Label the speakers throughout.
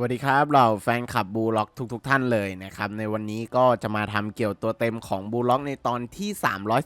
Speaker 1: สวัสดีครับเราแฟนคลับบูล็อกทุกๆทท่านเลยนะครับในวันนี้ก็จะมาทำเกี่ยวตัวเต็มของบูล็อกในตอนที่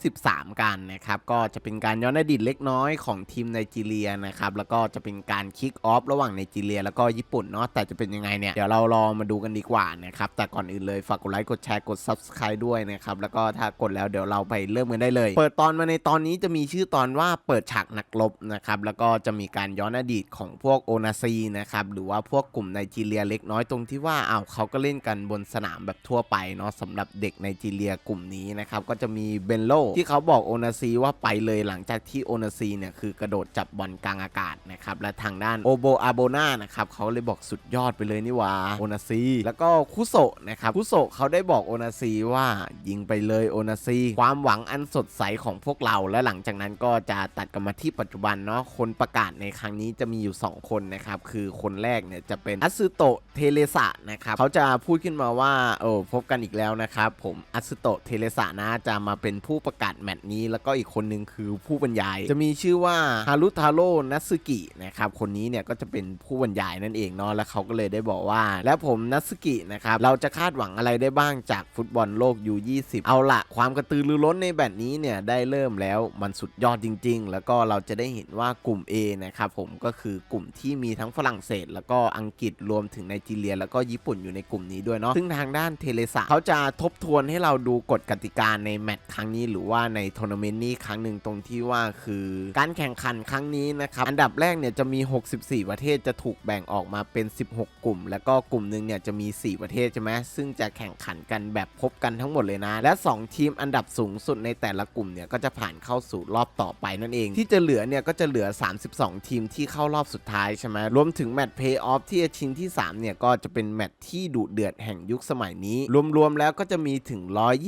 Speaker 1: 313 กันนะครับก็จะเป็นการย้อนอดีตเล็กน้อยของทีมไนจีเรียนะครับแล้วก็จะเป็นการคิกออฟระหว่างไนจีเรีย แล้วก็ญี่ปุ่นเนาะแต่จะเป็นยังไงเนี่ยเดี๋ยวเรารอมาดูกันดีกว่านะครับแต่ก่อนอื่นเลยฝากกดไลค์กดแชร์กด Subscribe ด้วยนะครับแล้วก็ถ้ากดแล้วเดี๋ยวเราไปเริ่มกันได้เลย เปิดตอนมาในตอนนี้จะมีชื่อตอนว่าเปิดฉากนักรบนะครับแล้วก็จะมีการย้อนอดีตของพวกโอนาซีนะครับหรือว่าพวกกลุ่มไนจีเรียเล็กน้อยตรงที่ว่าอ้าวเขาก็เล่นกันบนสนามแบบทั่วไปเนาะสำหรับเด็กไนจีเรียกลุ่มนี้นะครับก็จะมีเบนโลที่เขาบอกโอนาซีว่าไปเลยหลังจากที่โอนาซีเนี่ยคือกระโดดจับบอลกลางอากาศนะครับและทางด้านโอโบอาโบนานะครับเขาเลยบอกสุดยอดไปเลยนี่ว่าโอนาซีแล้วก็คุโซะนะครับคุโซะเขาได้บอกโอนาซีว่ายิงไปเลยโอนาซีความหวังอันสดใสของพวกเรา และหลังจากนั้นก็จะตัดกันมาที่ปัจจุบันเนาะคนประกาศในครั้งนี้จะมีอยู่ 2 คนนะครับคือคนแรกเนี่ยจะเป็นอัตสึโตะเทเลสะนะครับเขาจะพูดขึ้นมาว่าโอ้พบกันอีกแล้วนะครับ ผมอัตสึโตะเทเลสะนะจะมาเป็นผู้ประกาศแมตช์นี้ แล้วก็อีกคนหนึ่งคือผู้บรรยาย จะมีชื่อว่าฮารุทาโร่นัสึกินะครับคนนี้เนี่ยก็จะเป็นผู้บรรยายนั่นเองเนาะแล้วเขาก็เลยได้บอกว่า และผมนัสึกินะครับเราจะคาดหวังอะไรได้บ้างจากฟุตบอลโลก U20 เอาละความกระตือรือร้นในแบตนี้เนี่ยได้เริ่มแล้วมันสุดยอดจริง ๆ แล้วก็เราจะได้เห็นว่ากลุ่ม A นะครับผมก็คือกลุ่มที่มีทั้งฝรั่งเศส แล้วก็อังกฤษรวมถึงไนจีเรีย แล้วก็ญี่ปุ่นอยู่ในกลุ่มนี้ด้วยเนาะซึ่งทางด้านเทเลสาเขาจะทบทวนให้เราดูกฎกติกาในแมตช์ครั้งนี้ หรือว่าในทัวร์นาเมนต์นี้ครั้งหนึ่งตรงที่ว่าคือการแข่งขันครั้งนี้นะครับอันดับแรกเนี่ยจะมี 64 ประเทศจะถูกแบ่งออกมาเป็น 16 กลุ่ม แล้วก็กลุ่มหนึ่งเนี่ยจะมี 4 ประเทศใช่ไหมซึ่งจะแข่งขันกันแบบพบกันทั้งหมดเลยนะ และ 2 ทีมอันดับสูงสุดในแต่ละกลุ่มเนี่ยก็จะผ่านเข้าสู่รอบต่อไปนั่นเอง ที่จะเหลือเนี่ยก็จะเหลือ 32 ทีมที่เข้ารอบสุดท้ายใช่ไหมรวมถึงแมตช์เพย์ออฟที่จะชิงที่3เนี่ยก็จะเป็นแมตช์ที่ดุเดือดแห่งยุคสมัยนี้ รวมๆแล้วก็จะมีถึง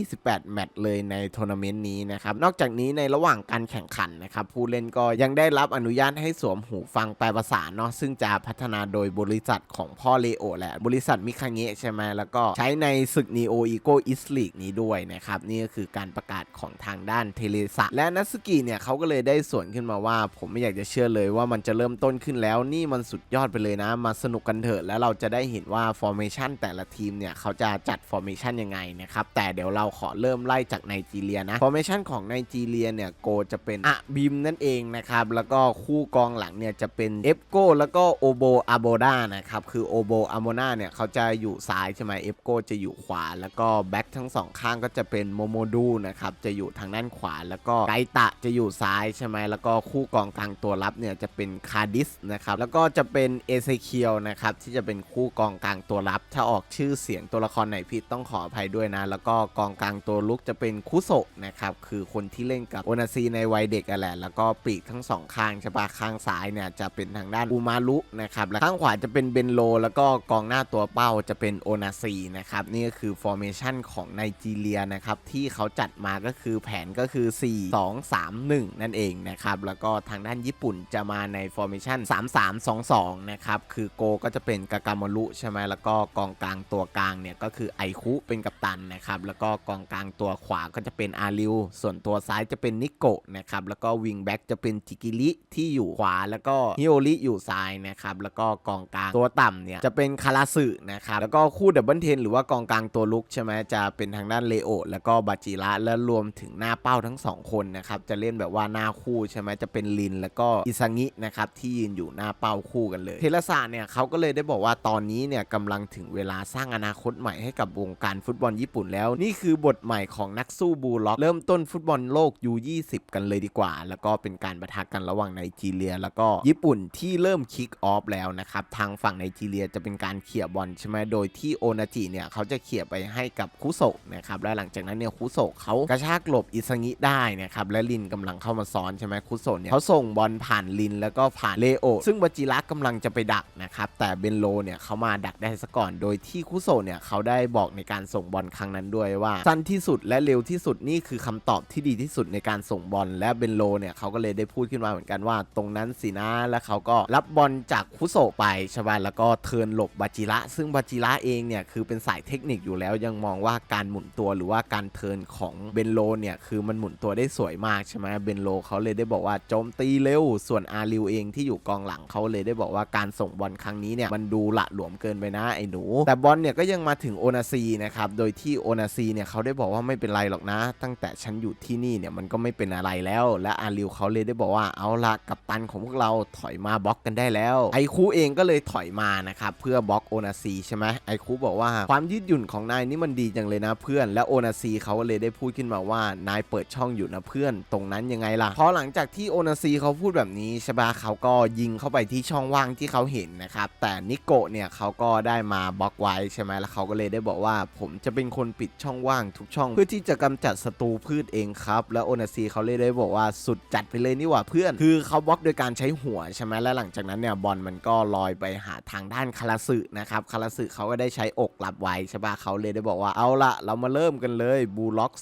Speaker 1: 128 แมตช์เลยในทัวร์นาเมนต์นี้นะครับนอกจากนี้ในระหว่างการแข่งขันนะครับผู้เล่นก็ยังได้รับอนุญาตให้สวมหูฟังแปลภาษาเนาะซึ่งจะพัฒนาโดยบริษัทของพ่อเลโอแหละ บริษัทมิคาเงะใช่ไหมแล้วก็ใช้ในศึกนีโออีโกอิสลีกนี้ด้วยนะครับนี่ก็คือการประกาศของทางด้านเทเลสะและนัสกิเนี่ยเขาก็เลยได้ส่วนขึ้นมาว่า ผมไม่อยากจะเชื่อเลยว่ามันจะเริ่มต้นขึ้นแล้วนี่มันสุดยอดไปเลยนะ มาสนุกกันเถอะแล้แล้วเราจะได้เห็นว่าฟอร์เมชันแต่ละทีมเนี่ยเขาจะจัดฟอร์เมชันยังไงนะครับแต่เดี๋ยวเราขอเริ่มไล่จากไนจีเรียนะฟอร์เมชันของไนจีเรียเนี่ยโกจะเป็นอะบิมนั่นเองนะครับแล้วก็คู่กองหลังเนี่ยจะเป็นเอฟโกแล้วก็โอโบอาโบดานะครับคือโอโบอาโมนาเนี่ยเขาจะอยู่ซ้ายใช่ไหมเอฟโกจะอยู่ขวา แล้วก็แบ็คทั้งสองข้างก็จะเป็นโมโมดูนะครับจะอยู่ทางด้านขวา แล้วก็ไกตะจะอยู่ซ้ายใช่ไหมแล้วก็คู่กองกลางตัวรับเนี่ยจะเป็นคาดิสนะครับแล้วก็จะเป็นเอเซเคียวนะครับที่จะเป็นคู่กองกลางตัวรับ ถ้าออกชื่อเสียงตัวละครไหนผิดต้องขออภัยด้วยนะ แล้วก็กองกลางตัวลุกจะเป็นคุโซะนะครับ คือคนที่เล่นกับโอนาซีในวัยเด็กอะแหละ แล้วก็ปีกทั้งสองข้างใช่ปะข้างซ้ายเนี่ยจะเป็นทางด้านอูมารุนะครับ และข้างขวาจะเป็นเบนโล แล้วก็กองหน้าตัวเป้าจะเป็นโอนาซีนะครับ นี่ก็คือฟอร์เมชันของไนจีเรียนะครับ ที่เขาจัดมาก็คือแผนก็คือ 4 2 3 1 นั่นเองนะครับ แล้วก็ทางด้านญี่ปุ่นจะมาในฟอร์เมชัน3 3 2 2 นะครับ คือโกก็จะเป็นกากามารุใช่ไหมแล้วก็กองกลางตัวกลางเนี่ยก็คือไอคุเป็นกัปตันนะครับแล้วก็กองกลางตัวขวาก็จะเป็นอาริวส่วนตัวซ้ายจะเป็นนิโกะนะครับแล้วก็วิงแบ็กจะเป็นจิกิริที่อยู่ขวา แล้วก็ฮิโอริอยู่ซ้ายนะครับแล้วก็กองกลางตัวต่ำเนี่ยจะเป็นคาราสึนะครับแล้วก็คู่ดับเบิลเทนหรือว่ากองกลางตัวลุกใช่ไหมจะเป็นทางด้านเลโอแล้วก็บาจิระและรวมถึงหน้าเป้าทั้งสองคนนะครับจะเล่นแบบว่าหน้าคู่ใช่ไหมจะเป็นลิน แล้วก็อิซางินะครับที่ยืนอยู่หน้าเป้าคู่กันเลย เทเลซาเนี่ยเขาก็เลยได้บอกอกว่าตอนนี้เนี่ยกำลังถึงเวลาสร้างอนาคตใหม่ให้กับวงการฟุตบอลญี่ปุ่นแล้ว นี่คือบทใหม่ของนักสู้บูลล็อก เริ่มต้นฟุตบอลโลก U20 กันเลยดีกว่า แล้วก็เป็นการประทะกันระหว่างไนจีเรีย แล้วก็ญี่ปุ่นที่เริ่มคิกออฟแล้วนะครับทางฝั่งไนจีเรียจะเป็นการเขี่ยบอลใช่ไหมโดยที่โอนาจิเนี่ยเขาจะเขี่ยไปให้กับคุโซะนะครับและหลังจากนั้นเนี่ยคุโซะเขากระชากหลบอิซางิได้นะครับและลินกำลังเข้ามาซ้อนใช่ไหมคุโซะเนี่ยเขาส่งบอลผ่านลินแล้วก็ผ่านเลโอซึ่งบาจิระกำลังจะไปดักนะครับแต่เบนโลเนี่ยเขามาดักได้ซะก่อน โดยที่คุโซเนี่ยเขาได้บอกในการส่งบอลครั้งนั้นด้วยว่าสั้นที่สุดและเร็วที่สุดนี่คือคำตอบที่ดีที่สุดในการส่งบอลและเบนโลเนี่ยเขาก็เลยได้พูดขึ้นมาเหมือนกันว่า ตรงนั้นสินะแล้วเขาก็รับบอลจากคุโซไปใช่ไหมแล้วก็เทิร์นหลบบาจิระซึ่งบาจิระเองเนี่ยคือเป็นสายเทคนิคอยู่แล้วยังมองว่าการหมุนตัวหรือว่าการเทิร์นของเบนโลเนี่ยคือมันหมุนตัวได้สวยมากใช่ไหมเบนโลเขาเลยได้บอกว่าโจมตีเร็วส่วนอาริวเองที่อยู่กองหลังเขาเลยได้บอกว่าการส่งบอลครั้งนี้เนี่ยมันดดูหละหลวมเกินไปนะไอ้หนู แต่บอลเนี่ยก็ยังมาถึงโอนาซีนะครับ โดยที่โอนาซีเนี่ยเขาได้บอกว่าไม่เป็นไรหรอกนะ ตั้งแต่ฉันอยู่ที่นี่เนี่ยมันก็ไม่เป็นอะไรแล้ว และอาริวเขาเลยได้บอกว่าเอาละกับตันของพวกเราถอยมาบล็อกกันได้แล้ว ไอคูเองก็เลยถอยมานะครับเพื่อบล็อกโอนาซีใช่ไหมไอคูบอกว่าความยืดหยุ่นของนายนี่มันดีจังเลยนะเพื่อน และโอนาซีเขาก็เลยได้พูดขึ้นมาว่านายเปิดช่องอยู่นะเพื่อนตรงนั้นยังไงล่ะพอหลังจากที่โอนาซีเขาพูดแบบนี้ใช่ปะเขาก็ยิงเข้าไปที่ช่องว่างที่เขาเห็นนะครับแต่นิโกะเนี่ยเขาก็ได้มาบล็อกไว้ใช่ไหมแล้วเขาก็เลยได้บอกว่า ผมจะเป็นคนปิดช่องว่างทุกช่อง เพื่อที่จะกำจัดศัตรูพืชเองครับ แล้วโอนาซีเขาเลยได้บอกว่าสุดจัดไปเลยนี่หว่าเพื่อน คือเขาบล็อกโดยการใช้หัวใช่ไหมและหลังจากนั้นเนี่ยบอลมันก็ลอยไปหาทางด้านคาราสึนะครับคาราสึเขาก็ได้ใช้อกรับไว้ใช่ปะเขาเลยได้บอกว่าเอาละเรามาเริ่มกันเลยบูล็อก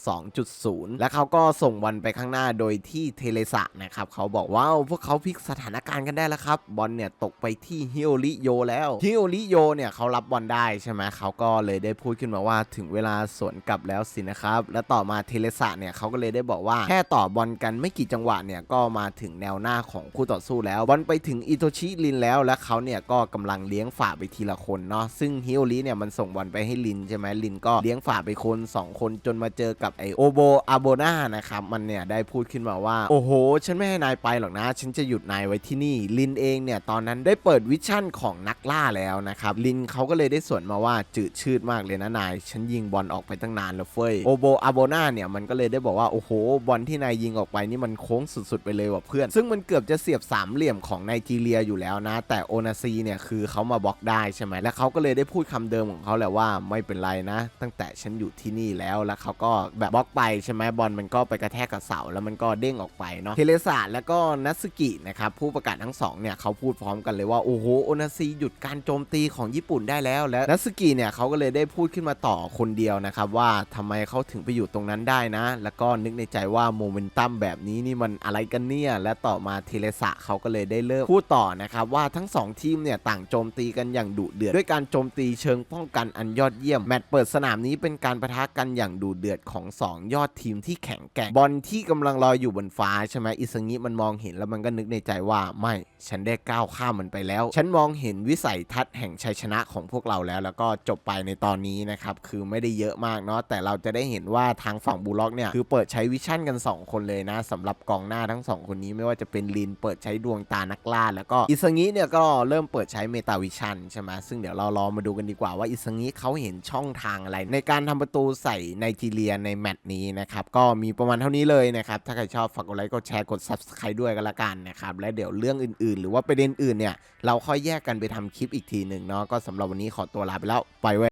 Speaker 1: 2.0 และเขาก็ส่งบอลไปข้างหน้าโดยที่เทเลสะนะครับเขาบอกว่าพวกเขาพลิกสถานการณ์กันได้แล้วครับบอลเนี่ยตกไปที่ฮิโอริโยแล้วฮิโอริโยเนี่ยเขารับบอลได้ใช่ไหมเขาก็เลยได้พูดขึ้นมาว่าถึงเวลาสวนกลับแล้วสินะครับ และต่อมาเทเลสะเนี่ยเขาก็เลยได้บอกว่าแค่ต่อบอลกันไม่กี่จังหวะเนี่ยก็มาถึงแนวหน้าของคู่ต่อสู้แล้วบอลไปถึงอิโตชิลินแล้วและเขาเนี่ยก็กำลังเลี้ยงฝ่าไปทีละคนเนาะซึ่งฮิโอริเนี่ยมันส่งบอลไปให้ลินใช่ไหมลินก็เลี้ยงฝ่าไปคน 2 คนจนมาเจอกับไอโอโบอาโบนานะครับมันเนี่ยได้พูดขึ้นมาว่า โอ้โห ฉันไม่ให้นายไปหรอกนะ ฉันจะหยุดนายไว้ที่นี่ลินเองเนี่ยตอนนั้นได้เปิดวิชั่นของนักล่าแล้วนะครับลินเขาก็เลยได้สวนมาว่าจืดชืดมากเลยนะนาย ฉันยิงบอลออกไปตั้งนานแล้วเฟ้ยโอโบอาโบนาเนี่ยมันก็เลยได้บอกว่าโอ้โหบอลที่นายยิงออกไปนี่มันโค้งสุดๆไปเลยว่ะเพื่อน ซึ่งมันเกือบจะเสียบสามเหลี่ยมของไนจีเรียอยู่แล้วนะ แต่โอนาซีเนี่ยคือเขามาบล็อกได้ใช่ไหมและเขาก็เลยได้พูดคำเดิมของเขาแหละว่าไม่เป็นไรนะ ตั้งแต่ฉันอยู่ที่นี่แล้วแล้วเขาก็แบบบล็อกไปใช่ไหมบอลมันก็ไปกระแทกกับเสาแล้วมันก็เด้งออกไปเนาะเทเลสาแล้วก็นัสกินะครับผู้ประกาศทั้งสองเนี่ยเขาพูดพร้อมกันเลยว่าโอ้โหโอนาซีหยุดการโจมตีของญี่ปุ่นได้แล้วและนัสกิเนี่ยเขาก็เลยได้พูดขึ้นมาต่อคนเดียวนะครับว่าทำไมเขาถึงไปอยู่ตรงนั้นได้นะ แล้วก็นึกในใจว่าโมเมนตัมแบบนี้นี่มันอะไรกันเนี่ยและต่อมาเทเลสะเขาก็เลยได้เลิกพูดต่อนะครับว่าทั้งสองทีมเนี่ยต่างโจมตีกันอย่างดุเดือด ด้วยการโจมตีเชิงป้องกันอันยอดเยี่ยม แมตช์เปิดสนามนี้เป็นการประทะกันอย่างดุเดือดของสองยอดทีมที่แข็งแกร่งบอลที่กำลังลอยอยู่บนฟ้าใช่ไหมอิสงิมันมองเห็นแล้วมันก็นึกในใจว่าไม่ฉันได้ก้าวข้ามมันไปแล้ว ฉันมองเห็นวิสัยทัศน์แห่งชัยชนะของพวกเราแล้ว แล้วก็จบไปในตอนนี้นะครับคือไม่ได้เยอะมากเนาะแต่เราจะได้เห็นว่าทางฝั่งบูล็อกเนี่ยคือเปิดใช้วิชั่นกัน 2 คนเลยนะสำหรับกองหน้าทั้ง 2 คนนี้ไม่ว่าจะเป็นลินเปิดใช้ดวงตานักล่า แล้วก็อิสงิเนี่ยก็เริ่มเปิดใช้เมตาวิชั่นใช่ไหมซึ่งเดี๋ยวเรารอมาดูกันดีกว่าว่าอิสงิเขาเห็นช่องทางอะไร ในการทำประตูใส่ไนจีเรียในแมตช์นี้นะครับก็มีประมาณเท่านี้เลยนะครับถ้าใครชอบฝากกดไลค์กดแชร์กด subscribe ด้วยกันละกันนะครับและเดี๋ยวเรื่องอื่น ๆ หรือว่าประเด็นอื่นเนี่ยเราค่อยแยกกันไปทำคลิปคลิปอีกทีหนึ่งเนาะก็สำหรับวันนี้ขอตัวลาไปแล้วไปไว้